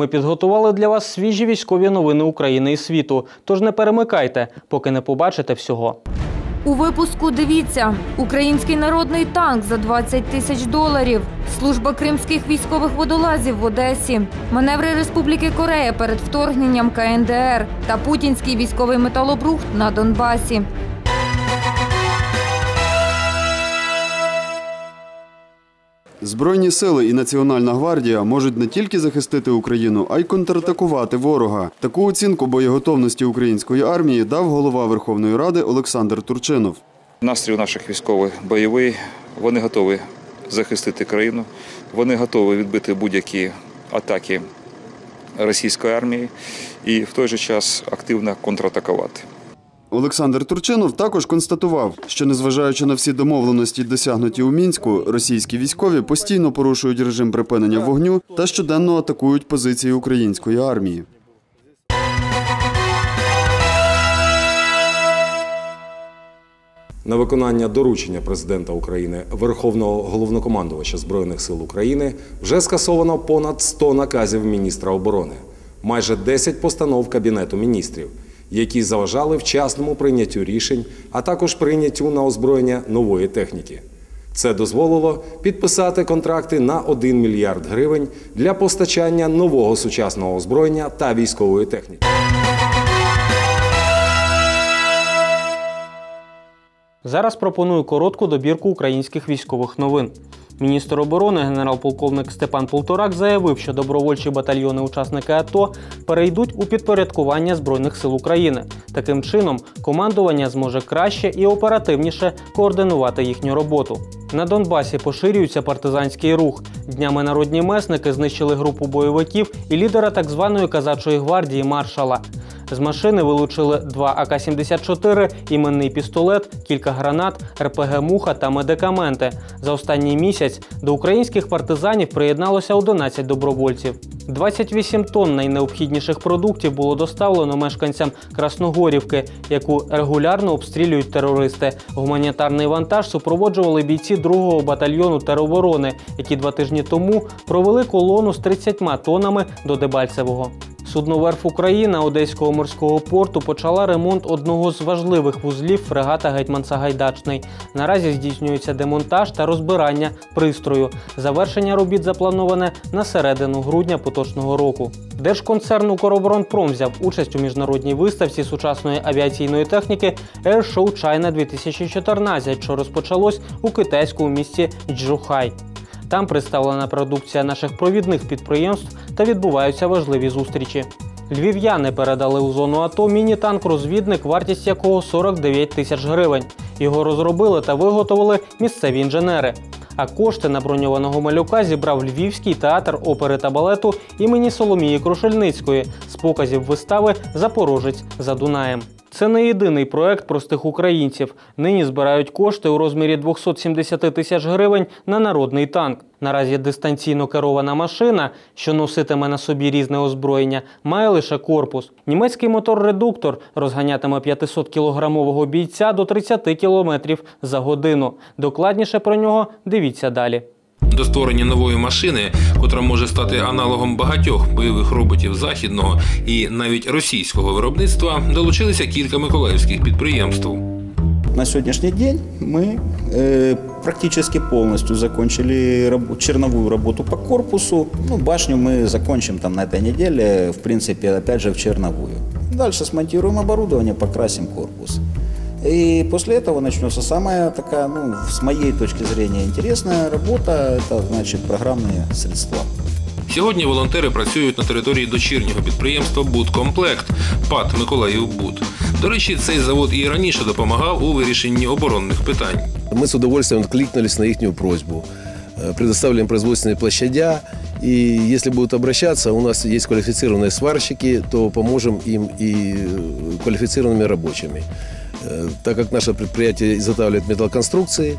Ми підготували для вас свіжі військові новини України і світу. Тож не перемикайте, поки не побачите всього. У випуску дивіться український народний танк за 20 тисяч доларів, служба кримських військових водолазів в Одесі, маневри Республіки Корея перед вторгненням КНДР та путінський військовий металобрухт на Донбасі. Збройні сили і Національна гвардія можуть не тільки захистити Україну, а й контратакувати ворога. Таку оцінку боєготовності української армії дав голова Верховної Ради Олександр Турчинов. Настрій наших військових бойовий. Вони готові захистити країну. Вони готові відбити будь-які атаки російської армії і в той же час активно контратакувати. Олександр Турчинов також констатував, що незважаючи на всі домовленості, досягнуті у мінську, російські військові постійно порушують режим припинення вогню та щоденно атакують позиції української армії. На виконання доручення президента України Верховного головнокомандувача Збройних сил України вже скасовано понад 100 наказів міністра оборони, майже 10 постанов Кабінету міністрів, які заважали вчасному прийняттю рішень, а також прийняттю на озброєння нової техніки. Це дозволило підписати контракти на 1 мільярд гривень для постачання нового сучасного озброєння та військової техніки. Зараз пропоную коротку добірку українських військових новин. Міністр оборони генерал-полковник Степан Полторак заявив, що добровольчі батальйони учасники АТО перейдуть у підпорядкування Збройних сил України. Таким чином, командування зможе краще і оперативніше координувати їхню роботу. На Донбасі поширюється партизанський рух. Днями народні месники знищили групу бойовиків і лідера так званої казачої гвардії маршала. З машини вилучили два АК-74, іменний пістолет, кілька гранат, РПГ Муха та медикаменти. За останній місяць до українських партизанів приєдналося 11 добровольців. 28 тонн найнеобхідніших продуктів було доставлено мешканцям Красногорівки, яку регулярно обстрілюють терористи. Гуманітарний вантаж супроводжували бійці 2-го батальйону тероборони, які два тижні тому провели колону з 30 тоннами до Дебальцевого. Судноверф Україна Одеського морського порту почала ремонт одного з важливих вузлів фрегата Гетьман Сагайдачний. Наразі здійснюється демонтаж та розбирання пристрою. Завершення робіт заплановане на середину грудня поточного року. Держконцерн «Укроборонпром» взяв участь у міжнародній виставці сучасної авіаційної техніки Air Show China 2014, що розпочалось у китайському місті Джухай. Там представлена продукція наших провідних підприємств та відбуваються важливі зустрічі. Львів'яни передали у зону АТО міні-танк-розвідник, вартість якого 49 тисяч гривень. Його розробили та виготовили місцеві інженери. А кошти на броньованого малюка зібрав Львівський театр опери та балету імені Соломії Крушельницької з показів вистави Запорожець за Дунаєм. Це не єдиний проект простих українців. Нині збирають кошти у розмірі 270 тисяч гривень на народний танк. Наразі дистанційно керована машина, що носитиме на собі різне озброєння, має лише корпус. Німецький мотор-редуктор розганятиме 500-кілограмового бійця до 30 кілометрів за годину. Докладніше про нього дивіться далі До створення нової машини, котра може стати аналогом багатьох бойових роботів західного і навіть російського виробництва, долучилися кілька миколаївських підприємств. На сегодняшний день мы э, практически полностью закончили раб- черновую работу по корпусу. Ну, башню мы закончим там на этой неделе, в принципе, опять же в черновую. Дальше смонтируем оборудование, покрасим корпус. И после этого начнется самая такая, ну, с моей точки зрения, интересная работа. Это, значит, программные средства. Сьогодні волонтери працюють на території дочірнього підприємства Будкомплект ПАД Миколаївбуд. До речі, цей завод і раніше допомагав у вирішенні оборонних питань. Мы с удовольствием откликнулись на их просьбу. Э, Предоставили им производственные площадя. И если будут обращаться, у нас есть квалифицированные сварщики, то поможем им и э, квалифицированными рабочими. Э, Так как наше предприятие изготавливает металлоконструкции,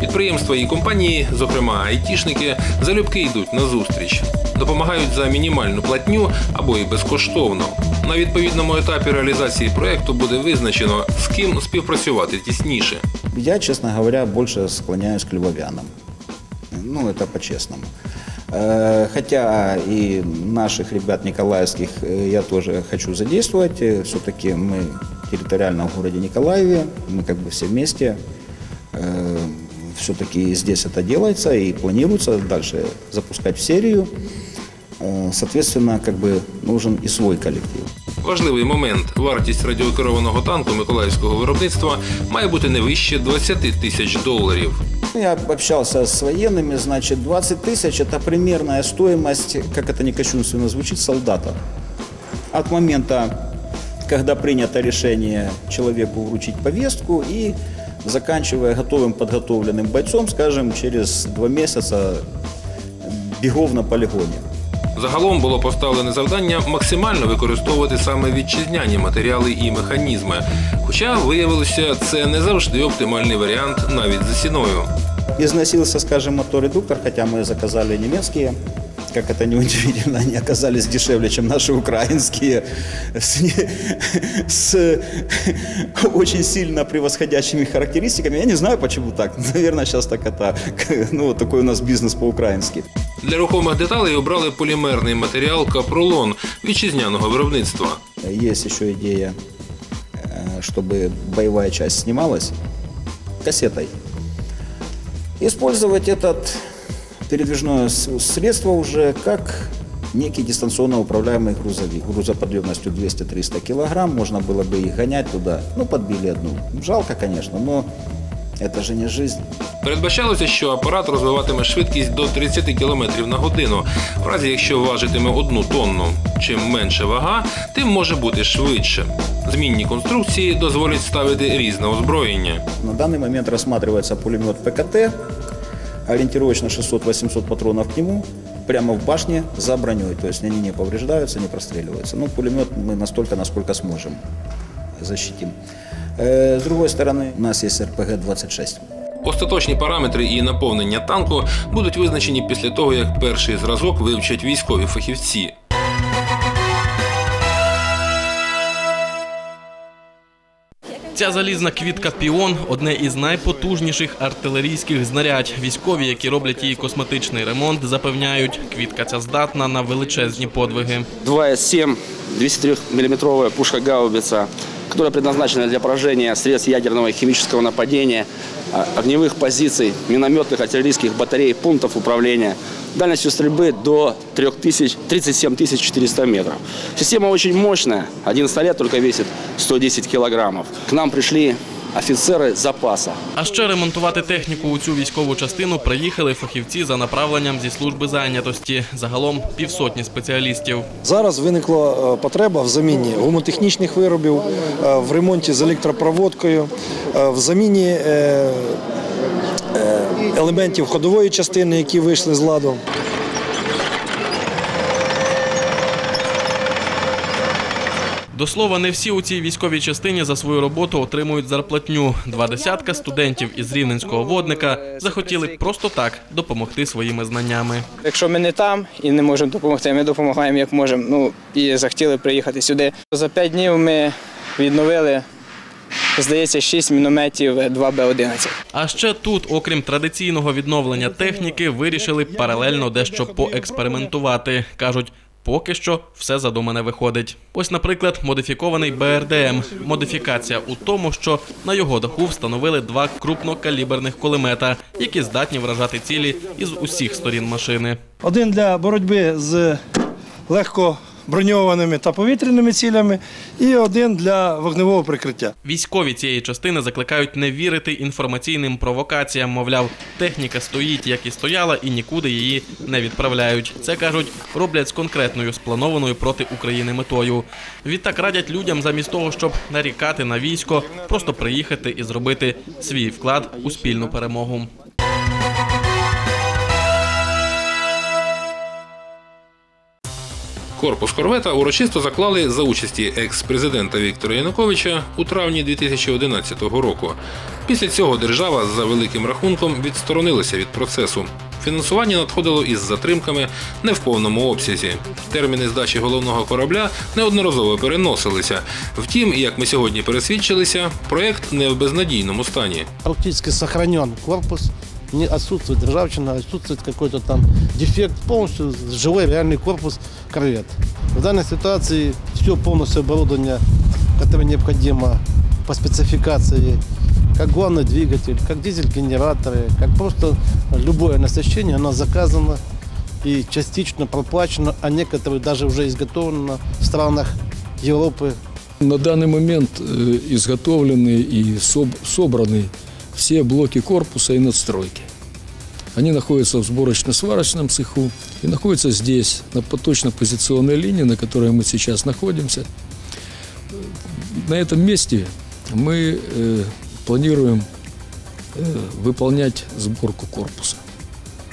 Підприємства і компанії, зокрема айтішники, залюбки йдуть на зустріч, допомагають за мінімальну платню або і безкоштовно. На відповідному етапі реалізації проекту буде визначено, з ким співпрацювати тісніше. Я, честно говоря, больше склоняюсь к львовянам. Ну, это по-честному. Э, Хотя и наших ребят николаевских э, я тоже хочу задействовать. Все-таки мы территориально в городе Николаеве, мы как бы все вместе. Все-таки здесь это делается и планируется дальше запускать в серию. Э, Соответственно, как бы нужен и свой коллектив. Важливий момент: вартість радіокерованого танку миколаївського виробництва має бути не вище 20 тисяч доларів. Я общался с военными, значит, 20 тысяч – это примерная стоимость, как это не кощунственно звучит, солдата. От момента, когда принято решение человеку вручить повестку и заканчивая готовым подготовленным бойцом, скажем, через два месяца бегов на полигоне. Загалом було поставлене завдання максимально використовувати саме вітчизняні матеріали і механізми. Хоча виявилося, це не завжди оптимальний варіант навіть за ціною. Износился, скажем, мотор-редуктор, хотя мы заказали немецкие. Как это не удивительно, они оказались дешевле, чем наши украинские, с, не- с очень сильно превосходящими характеристиками. Я не знаю, почему так. Наверное, сейчас так это, ну, вот такой у нас бизнес по-украински. Для рухомих деталей обрали полімерний матеріал капролон вітчизняного виробництва. Есть еще идея, э, чтобы боевая часть снималась кассетой. Использовать этот передвижное с- средство уже как некий дистанционно управляемый грузовик. Грузоподъемностью 200-300 килограмм. Можно было бы их гонять туда. Ну, подбили одну. Жалко, конечно, но это же не жизнь. Передбачалося, що апарат розвиватиме швидкість до 30 км на годину, в разі якщо важитиме одну тонну. Чим менше вага, тим може бути швидше. Змінні конструкції дозволять ставити різне озброєння. На данный момент рассматривается пулемет ПКТ, ориентировочно 600-800 патронов к нему, прямо в башне за броней. То есть они не повреждаются, не простреливаются. Ну, пулемет мы настолько, насколько сможем защитим. Э, С другой стороны, у нас есть РПГ-26. Остаточні параметри і наповнення танку будуть визначені після того, як перший зразок вивчать військові фахівці. Ця залізна квітка Піон одне із найпотужніших артилерійських знарядь. Військові, які роблять її косметичний ремонт, запевняють, квітка ця здатна на величезні подвиги. 2,7 203-миллиметровая пушка гаубиця, которая призначена для пораження средств ядерного і хімічного нападения, а, огневых позиций, минометных, артиллерийских батарей, пунктов управления. Дальностью стрельбы до 3000, 37 400 метров. Система очень мощная. Один снаряд только весит 110 килограммов. К нам пришли офицеры запаса. А ще ремонтувати техніку у цю військову частину приїхали фахівці за направленням зі служби зайнятості. Загалом півсотні спеціалістів. Зараз виникла е, потреба в заміні гумотехнічних виробів, е, в ремонті з електропроводкою, е, в заміні елементів ходової частини, які вийшли з ладу. До слова, не всі у цій військовій частині за свою роботу отримують зарплатню. Два десятка студентів із рівненського водника захотіли просто так допомогти своїми знаннями. Якщо ми не там і не можемо допомогти, ми допомагаємо як можемо. Ну і захотіли приїхати сюди. За п'ять днів ми відновили, здається, шість мінометів 2Б-11. А ще тут, окрім традиційного відновлення техніки, вирішили паралельно дещо поекспериментувати. кажуть. Поки що все задумане виходить. Ось, наприклад, модифікований БРДМ. Модифікація у тому, що на його даху встановили два крупнокаліберних кулемета, які здатні вражати цілі із усіх сторін машини. Один для боротьби з легко броньованими та повітряними цілями, і один для вогневого прикриття. Військові цієї частини закликають не вірити інформаційним провокаціям. Мовляв, техніка стоїть, як і стояла, і нікуди її не відправляють. Це кажуть, роблять з конкретною спланованою проти України метою. Відтак радять людям, замість того, щоб нарікати на військо, просто приїхати і зробити свій вклад у спільну перемогу. Корпус корвета урочисто заклали за участі екс-президента Віктора Януковича у травні 2011 року. Після цього держава за великим рахунком відсторонилася від процесу. Фінансування надходило із затримками не в повному обсязі. Терміни здачі головного корабля неодноразово переносилися. Втім, як ми сьогодні пересвідчилися, проект не в безнадійному стані. Практически сохранен корпус. Не отсутствует ржавчина, отсутствует какой-то там дефект. Полностью живой реальный корпус корвет. В данной ситуации все полностью оборудование, которое необходимо по спецификации, как главный двигатель, как дизель-генераторы, как просто любое оснащение, оно заказано и частично проплачено, а некоторые даже уже изготовлено в странах Европы, На данный момент э, изготовлены и соб- собраны все блоки корпуса и надстройки. Они находятся в сборочно-сварочном цеху и находятся здесь, на поточно-позиционной линии, на которой мы сейчас находимся. На этом месте мы э, планируем э, выполнять сборку корпуса.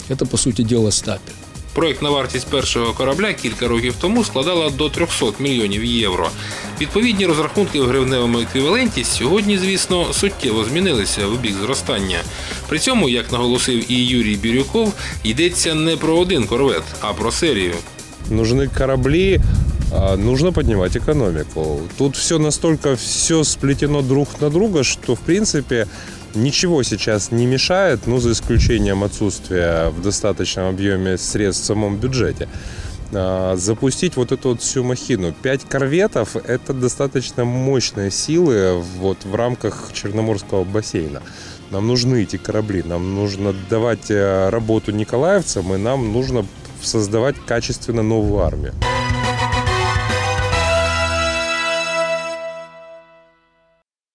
Это, по сути дела, стапель. Проєктна вартість першого корабля кілька років тому складала до 300 мільйонів євро. Відповідні розрахунки в гривневому еквіваленті сьогодні, звісно, суттєво змінилися в бік зростання. При цьому, як наголосив і Юрій Бірюков, йдеться не про один корвет, а про серію. нужны корабли, а, нужно поднимать экономику. Тут все настолько все сплетено друг на друга, что в принципе ничего сейчас не мешает, ну за исключением отсутствия в достаточном объеме средств в самом бюджете. а, Запустить вот эту вот всю махину. Пять корветов – это достаточно мощные силы вот в рамках Черноморского бассейна. Нам нужны эти корабли, нам нужно давать э, работу николаевцам, и нам нужно создавать качественно новую армию.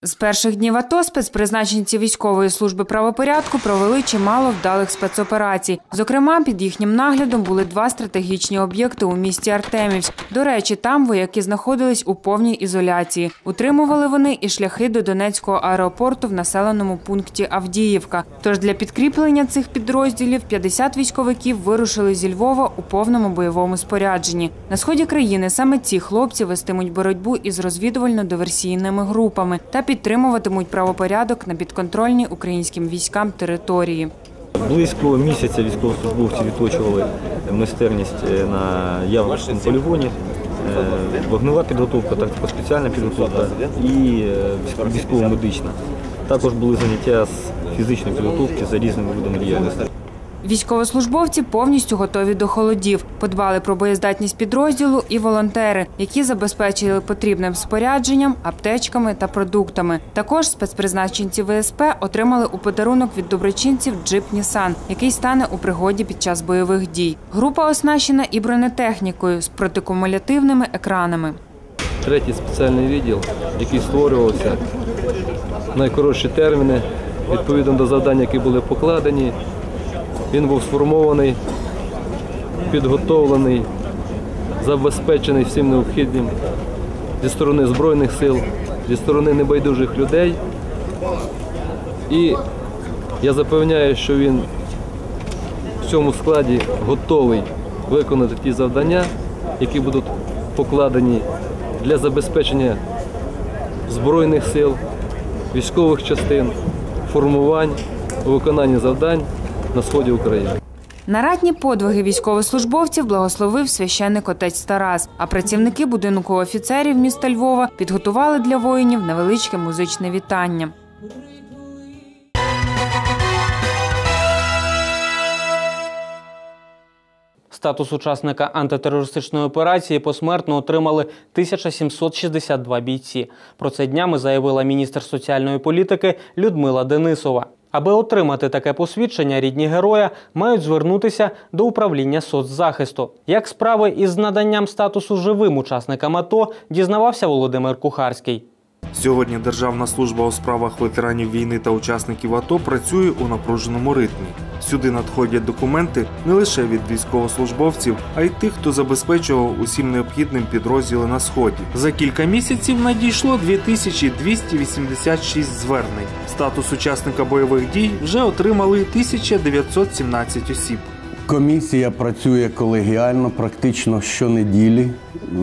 З перших днів АТО спецпризначенці військової служби правопорядку провели чимало вдалих спецоперацій. Зокрема, під їхнім наглядом були два стратегічні об'єкти у місті Артемівськ. До речі, там вояки знаходились у повній ізоляції. Утримували вони і шляхи до Донецького аеропорту в населеному пункті Авдіївка. Тож для підкріплення цих підрозділів 50 військовиків вирушили зі Львова у повному бойовому спорядженні. На сході країни саме ці хлопці вестимуть боротьбу із розвідувально-диверсійними групами та підтримуватимуть правопорядок на підконтрольній українським військам території. Близько місяця військовослужбовці відточували майстерність е, на Яворському полігоні. Е, Вогнева підготовка, тактико-спеціальна підготовка і е, військово-медична. Також були заняття з фізичної підготовки за різними видами діяльності. Військовослужбовці повністю готові до холодів. Подбали про боєздатність підрозділу і волонтери, які забезпечили потрібним спорядженням, аптечками та продуктами. Також спецпризначенці ВСП отримали у подарунок від доброчинців джип Нісан, який стане у пригоді під час бойових дій. Група оснащена і бронетехнікою з протикумулятивними екранами. третій спеціальний відділ, який створювався найкоротші терміни, відповідно до завдань, які були покладені. Він був сформований, підготовлений, забезпечений всім необхідним зі сторони Збройних сил, зі сторони небайдужих людей. І я запевняю, що він в цьому складі готовий виконати ті завдання, які будуть покладені для забезпечення Збройних сил, військових частин, формувань у виконанні завдань на сході України. Нарадні подвиги військовослужбовців благословив священник отець Тарас. А працівники будинку офіцерів міста Львова підготували для воїнів невеличке музичне вітання. Статус учасника антитерористичної операції посмертно отримали 1762 бійці. Про це днями заявила міністр соціальної політики Людмила Денисова. Аби отримати таке посвідчення, рідні героя мають звернутися до управління соцзахисту. Як справи із наданням статусу живим учасникам АТО дізнавався Володимир Кухарський. Сьогодні Державна служба у справах ветеранів війни та учасників АТО працює у напруженому ритмі. Сюди надходять документи не лише від військовослужбовців, а й тих, хто забезпечував усім необхідним підрозділи на сході. За кілька місяців надійшло 2286 звернень. Статус учасника бойових дій вже отримали 1917 осіб. Комісія працює колегіально практично щонеділі.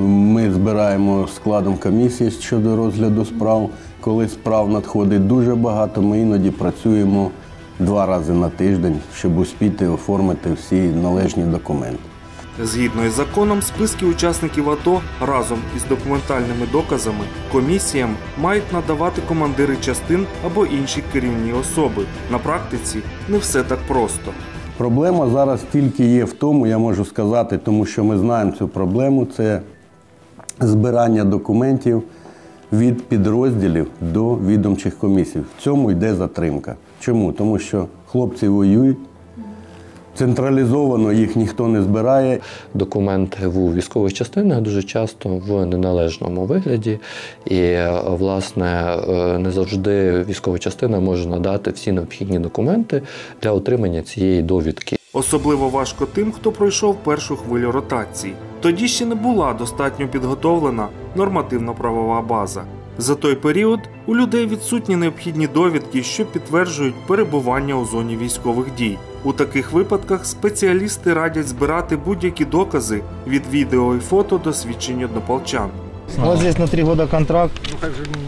Ми збираємо складом комісії щодо розгляду справ. Коли справ надходить дуже багато, ми іноді працюємо два рази на тиждень, щоб успіти оформити всі належні документи. Згідно із законом, списки учасників АТО разом із документальними доказами комісіям мають надавати командири частин або інші керівні особи. На практиці не все так просто. Проблема зараз тільки є в тому, я можу сказати, тому що ми знаємо цю проблему. Це збирання документів від підрозділів до відомчих комісій. В цьому йде затримка. Чому? Тому що хлопці воюють. Централізовано їх ніхто не збирає. Документи в військових частинах дуже часто в неналежному вигляді, і власне е, не завжди військова частина може надати всі необхідні документи для отримання цієї довідки. Особливо важко тим, хто пройшов першу хвилю ротації. Тоді ще не була достатньо підготовлена нормативно-правова база. За той період у людей відсутні необхідні довідки, що підтверджують перебування у зоні військових дій. У таких випадках спеціалісти радять збирати будь-які докази від відео і фото до свідчень однополчан. Вот здесь на три года контракт,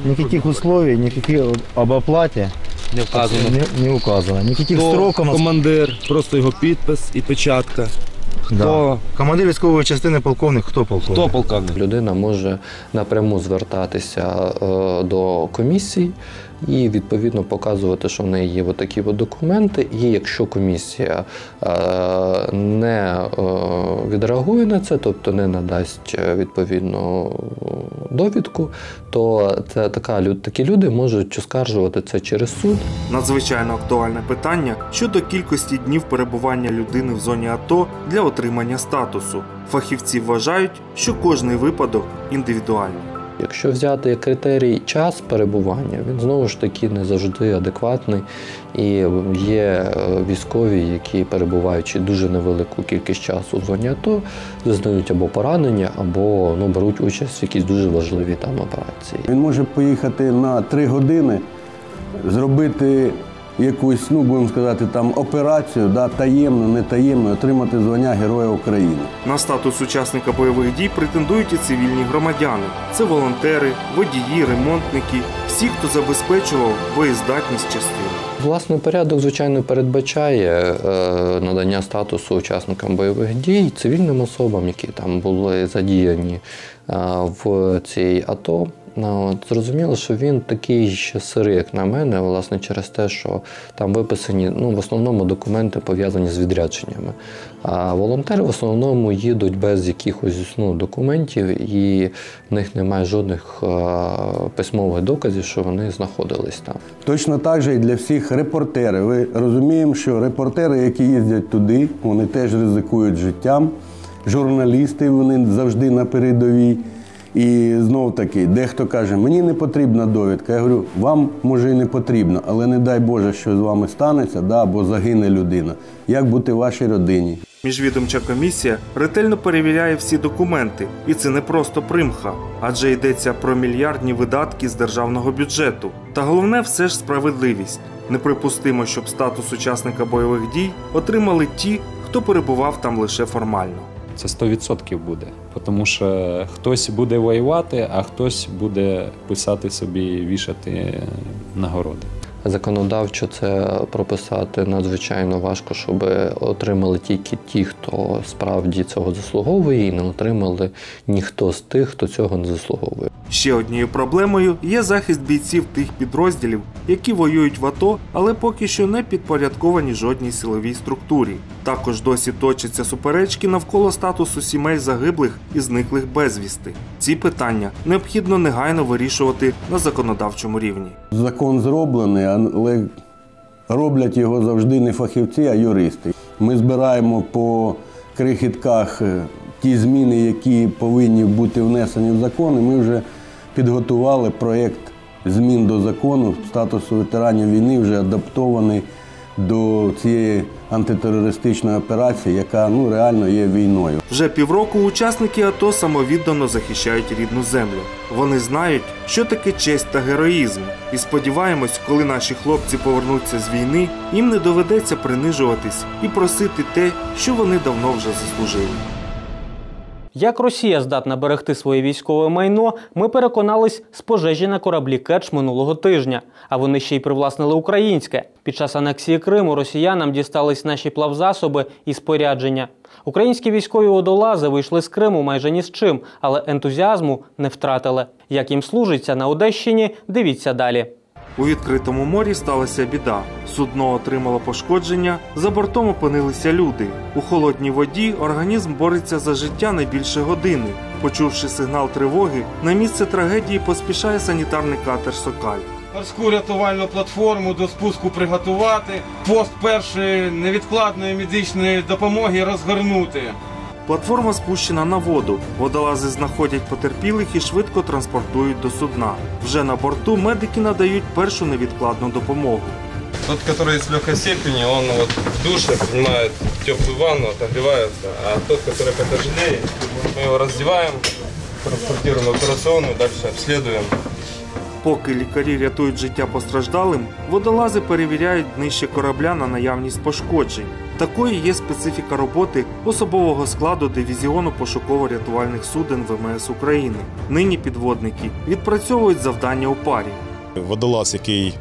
никаких условий, никаких об оплате Не вказано. не, не указано, никаких Хто строков. командир, просто його підпис і печатка. Да. Хто, Командир військової частини полковник, хто полковник? хто полковник? Людина може напряму звертатися е, до комісій і відповідно показувати, що в неї є такі документи. І якщо комісія е, не е, відреагує на це, тобто не надасть е, відповідну довідку, то це така такі люди можуть оскаржувати це через суд. Надзвичайно актуальне питання щодо кількості днів перебування людини в зоні АТО для отримання статусу. Фахівці вважають, що кожний випадок індивідуальний. Якщо взяти критерій час перебування, він знову ж таки не завжди адекватний. І є е, військові, які перебуваючи дуже невелику кількість часу в зоні АТО, зазнають або поранення, або ну, беруть участь в якійсь дуже важливій там операції. Він може поїхати на три години, зробити якусь, ну будемо сказати, там операцію, да, таємно, не таємно, отримати звання Героя України. На статус учасника бойових дій претендують і цивільні громадяни. Це волонтери, водії, ремонтники, всі, хто забезпечував боєздатність частини. Власний порядок, звичайно, передбачає е, надання статусу учасникам бойових дій цивільним особам, які там були задіяні е, в цій АТО. От, зрозуміло, що він такий ще сирий, як на мене, власне, через те, що там виписані ну, в основному документи пов'язані з відрядженнями. А волонтери в основному їдуть без якихось ну, документів, і в них немає жодних е, письмових доказів, що вони знаходились там. Точно так же і для всіх репортерів. Ви розуміємо, що репортери, які їздять туди, вони теж ризикують життям. Журналісти вони завжди на передовій. І знов таки, дехто каже, мені не потрібна довідка. Я говорю, вам може і не потрібно, але не дай Боже, що з вами станеться, да, або загине людина. Як бути вашій родині? Міжвідомча комісія ретельно перевіряє всі документи, і це не просто примха, адже йдеться про мільярдні видатки з державного бюджету. Та головне все ж справедливість. Неприпустимо, щоб статус учасника бойових дій отримали ті, хто перебував там лише формально. Це 100% буде, тому що хтось буде воювати, а хтось буде писати собі, вішати нагороди. Законодавчо це прописати надзвичайно важко, щоб отримали тільки ті, хто справді цього заслуговує, і не отримали ніхто з тих, хто цього не заслуговує. Ще однією проблемою є захист бійців тих підрозділів, які воюють в АТО, але поки що не підпорядковані жодній силовій структурі. Також досі точаться суперечки навколо статусу сімей загиблих і зниклих безвісти. Ці питання необхідно негайно вирішувати на законодавчому рівні. Закон зроблений, але роблять його завжди не фахівці, а юристи. Ми збираємо по крихітках е, ті зміни, які повинні бути внесені в закон, і ми вже підготували проєкт змін до закону статусу ветеранів війни, вже адаптований до цієї антитерористичної операції, яка ну реально є війною. Вже півроку учасники АТО самовіддано захищають рідну землю. Вони знають, що таке честь та героїзм, і сподіваємось, коли наші хлопці повернуться з війни, їм не доведеться принижуватись і просити те, що вони давно вже заслужили. Як Росія здатна берегти своє військове майно, ми переконались з пожежі на кораблі Керч минулого тижня. А вони ще й привласнили українське. Під час анексії Криму росіянам дістались наші плавзасоби і спорядження. Українські військові водолази вийшли з Криму майже ні з чим, але ентузіазму не втратили. Як їм служиться на Одещині, дивіться далі. У відкритому морі сталася біда. Судно отримало пошкодження, за бортом опинилися люди. У холодній воді організм бореться за життя не більше години. Почувши сигнал тривоги, на місце трагедії поспішає санітарний катер Сокаль. Морську рятувальну платформу до спуску приготувати, пост першої невідкладної медичної допомоги розгорнути. Платформа спущена на воду. Водолази знаходять потерпілих і швидко транспортують до судна. Вже на борту медики надають першу невідкладну допомогу. Тот, который с легкой степени, он вот в душе принимает теплую ванну, отогревается, а тот, который потяжелее, мы его раздеваем, транспортируем в операционную, дальше обследуем. Поки лікарі рятують життя постраждалим, водолази перевіряють днище корабля на наявність пошкоджень. Такою є специфіка роботи особового складу дивізіону пошуково-рятувальних суден ВМС України. Нині підводники відпрацьовують завдання у парі. Водолаз, який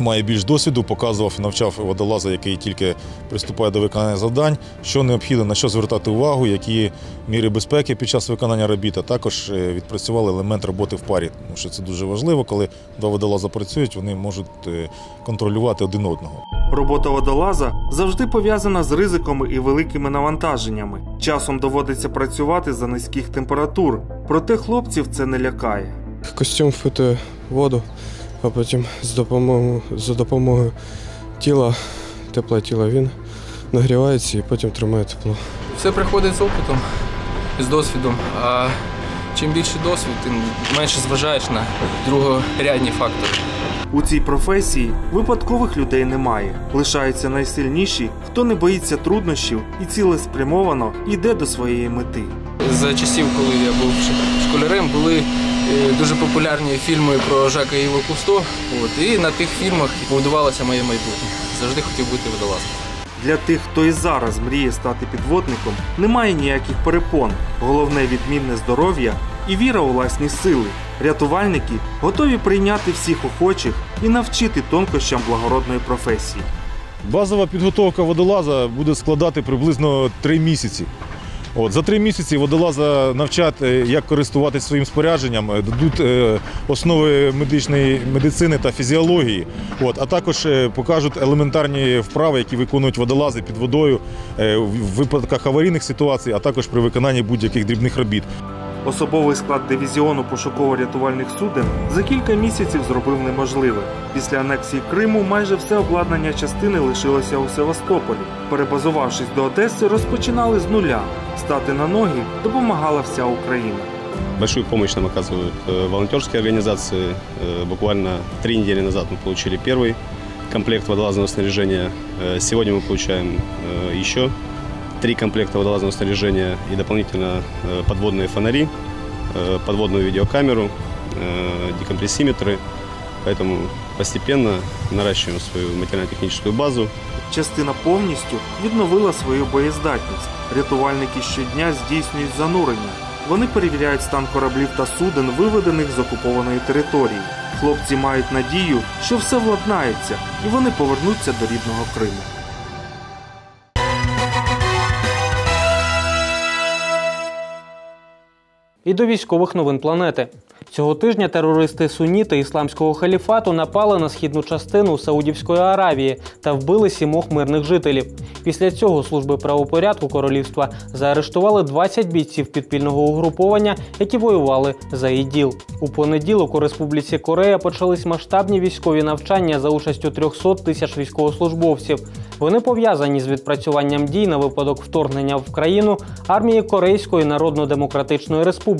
має більш досвіду, показував і навчав водолаза, який тільки приступає до виконання завдань, що необхідно, на що звертати увагу, які міри безпеки під час виконання робіт, а також е, відпрацювали елемент роботи в парі. Тому що це дуже важливо, коли два водолаза працюють, вони можуть е, контролювати один одного. Робота водолаза завжди пов'язана з ризиками і великими навантаженнями. Часом доводиться працювати за низьких температур, проте хлопців це не лякає. Костюм впитує воду, а потім з допомогою, за допомогою тіла, тепле тіла він нагрівається і потім тримає тепло. Все приходить з опитом, з досвідом. А чим більше досвід, тим менше зважаєш на другорядні фактори. У цій професії випадкових людей немає. Лишаються найсильніші, хто не боїться труднощів і цілеспрямовано йде до своєї мети. За часів, коли я був школярем, були е, дуже популярні фільми про Жака Іво Кусто. От, і на тих фільмах будувалося моє майбутнє. Завжди хотів бути водолазом. Для тих, хто і зараз мріє стати підводником, немає ніяких перепон. Головне відмінне здоров'я і віра у власні сили. Рятувальники готові прийняти всіх охочих і навчити тонкощам благородної професії. Базова підготовка водолаза буде складати приблизно 3 місяці. От, за три місяці водолаза навчать, е, як користуватися своїм спорядженням, е, дадуть е, основи медичної медицини та фізіології, от, а також покажуть елементарні вправи, які виконують водолази під водою в випадках аварійних ситуацій, а також при виконанні будь-яких дрібних робіт. Особовий склад дивізіону пошуково-рятувальних суден за кілька місяців зробив неможливе. Після анексії Криму майже все обладнання частини лишилося у Севастополі. Перебазувавшись до Одеси, розпочинали з нуля Стати на ноги допомагала вся Україна. Большую помощь нам оказывают э, волонтерские организации. Э, Буквально три недели назад мы получили первый комплект водолазного снаряжения. Э, Сегодня мы получаем э, еще три комплекта водолазного снаряжения и дополнительно э, подводные фонари, э, подводную видеокамеру, э, декомпрессиметры. Поэтому постепенно наращиваем свою материально-техническую базу. Частина повністю відновила свою боєздатність. Рятувальники щодня здійснюють занурення. Вони перевіряють стан кораблів та суден, виведених з окупованої території. Хлопці мають надію, що все владнається, і вони повернуться до рідного Криму. І до військових новин планети. Цього тижня терористи суніти ісламського халіфату напали на східну частину Саудівської Аравії та вбили сімох мирних жителів. Після цього служби правопорядку королівства заарештували 20 бійців підпільного угруповання, які воювали за іділ. У понеділок у Республіці Корея почались масштабні військові навчання за участю 300 тисяч військовослужбовців. Вони пов'язані з відпрацюванням дій на випадок вторгнення в країну армії Корейської Народно-Демократичної Республіки.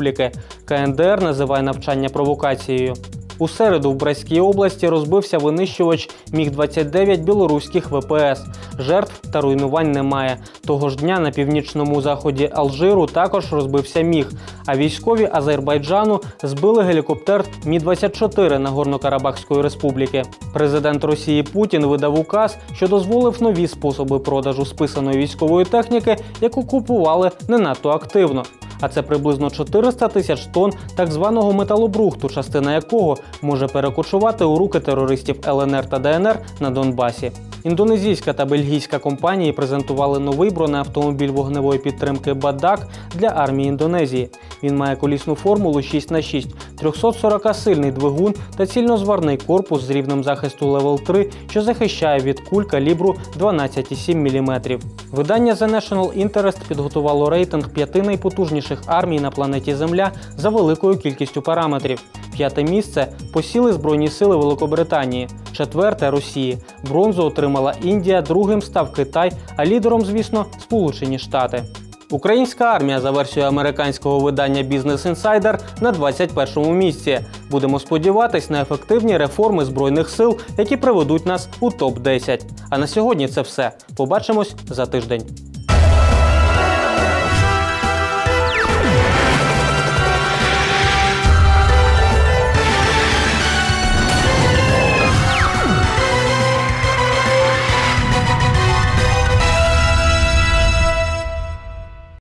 КНДР називає навчання провокацією. У середу в Брестській області розбився винищувач Міг-29 білоруських ВПС. Жертв та руйнувань немає. Того ж дня на північному заході Алжиру також розбився міг. А військові Азербайджану збили гелікоптер Мі-24 Нагорно-Карабахської республіки. Президент Росії Путін видав указ, що дозволив нові способи продажу списаної військової техніки, яку купували не надто активно. А це приблизно 400 тисяч тонн так званого металобрухту, частина якого може перекочувати у руки терористів ЛНР та ДНР на Донбасі. Індонезійська та бельгійська компанії презентували новий бронеавтомобіль вогневої підтримки Бадак для армії Індонезії. Він має колісну формулу 6х6, 340-сильний двигун та цільнозварний корпус з рівнем захисту Level 3, що захищає від куль калібру 12,7 мм. Видання The National Interest підготувало рейтинг п'яти найпотужніших армій на планеті Земля за великою кількістю параметрів. П'яте місце посіли Збройні сили Великобританії, четверте Росії. Бронзу отримала Індія, другим став Китай, а лідером, звісно, Сполучені Штати. Українська армія за версією американського видання Business Insider на 21-му місці. Будемо сподіватись на ефективні реформи збройних сил, які приведуть нас у топ 10 А на сьогодні це все. Побачимось за тиждень.